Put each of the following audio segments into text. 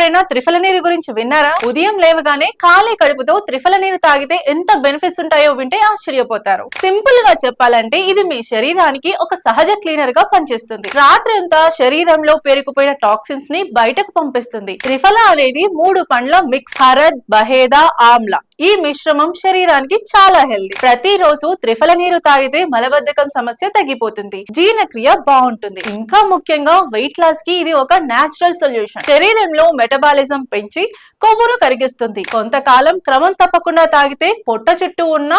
ఎప్పుడైనా త్రిఫల నీరు గురించి విన్నారా? ఉదయం లేవగానే ఖాళీ కడుపుతో త్రిఫల నీరు తాగితే ఎంత బెనిఫిట్స్ ఉంటాయో వింటే ఆశ్చర్యపోతారు. సింపుల్గా చెప్పాలంటే ఇది మీ శరీరానికి ఒక సహజ క్లీనర్గా పనిచేస్తుంది. రాత్రి అంతా శరీరంలో పేరుకుపోయిన టాక్సిన్స్ని బయటకు పంపిస్తుంది. త్రిఫల అనేది మూడు పండ్ల మిక్స్ హరద్ బహేదా ఆమ్లా. ఈ మిశ్రమం శరీరానికి చాలా హెల్దీ. ప్రతిరోజు త్రిఫల నీరు తాగితే మలబద్ధకం సమస్య తగ్గిపోతుంది. జీర్ణక్రియ బాగుంటుంది. ఇంకా ముఖ్యంగా వెయిట్ లాస్కి ఇది ఒక నేచురల్ సొల్యూషన్ శరీరంలో మెటబాలిజం పెంచి కొవ్వును కరిగిస్తుంది. కొంతకాలం క్రమం తప్పకుండా తాగితే పొట్ట చుట్టూ ఉన్న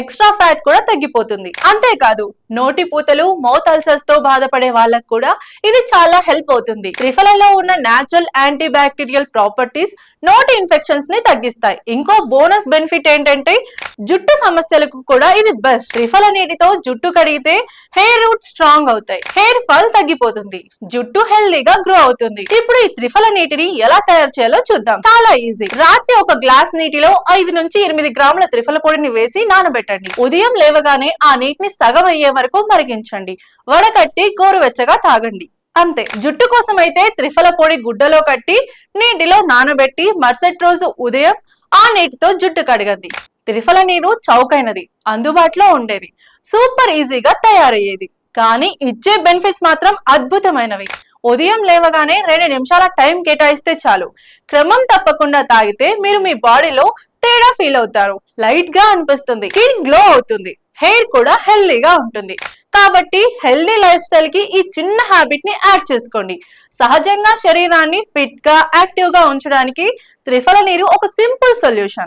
ఎక్స్ట్రా ఫ్యాట్ కూడా తగ్గిపోతుంది. అంతేకాదు నోటి పూతలు మౌత్ అల్సర్స్తో బాధపడే వాళ్ళకు కూడా ఇది చాలా హెల్ప్ అవుతుంది. త్రిఫలలో ఉన్న నేచురల్ యాంటీ బ్యాక్టీరియల్ ప్రాపర్టీస్ నోటి ఇన్ఫెక్షన్స్ని తగ్గిస్తాయి. ఇంకో బోనస్ బెనిఫిట్ ఏంటంటే జుట్టు సమస్యలకు కూడా ఇది బెస్ట్. త్రిఫల నీటితో జుట్టు కడిగితే హెయిర్ రూట్ స్ట్రాంగ్ అవుతాయి. హెయిర్ ఫాల్ తగ్గిపోతుంది. జుట్టు హెల్దీగా గ్రో అవుతుంది. ఇప్పుడు ఈ త్రిఫల నీటిని ఎలా తయారు చేయాలో చూద్దాం. చాలా ఈజీ. రాత్రి ఒక గ్లాస్ నీటిలో ఐదు నుంచి ఎనిమిది గ్రాముల త్రిఫల పొడిని వేసి నానబెట్టండి. ఉదయం లేవగానే ఆ నీటిని సగం అయ్యే వరకు మరిగించండి. వడకట్టి గోరువెచ్చగా తాగండి. అంతే. జుట్టు కోసం అయితే త్రిఫల పొడి గుడ్డలో కట్టి నీటిలో నానబెట్టి మరుసటి రోజు ఉదయం నీటితో జుట్టు కడగండి త్రిఫల నీరు చౌకైనది అందుబాటులో ఉండేది. సూపర్ ఈజీగా తయారయ్యేది. కానీ ఇచ్చే బెనిఫిట్స్ మాత్రం అద్భుతమైనవి. ఉదయం లేవగానే రెండు నిమిషాల టైం కేటాయిస్తే చాలు. క్రమం తప్పకుండా తాగితే మీరు మీ బాడీలో తేడా ఫీల్ అవుతారు. లైట్గా అనిపిస్తుంది. స్కిన్ గ్లో అవుతుంది. హెయిర్ కూడా హెల్దీగా ఉంటుంది. కాబట్టి హెల్దీ లైఫ్ స్టైల్కి ఈ చిన్న హ్యాబిట్ని యాడ్ చేసుకోండి. సహజంగా శరీరాన్ని ఫిట్గా యాక్టివ్గా ఉంచడానికి త్రిఫల నీరు ఒక సింపుల్ సొల్యూషన్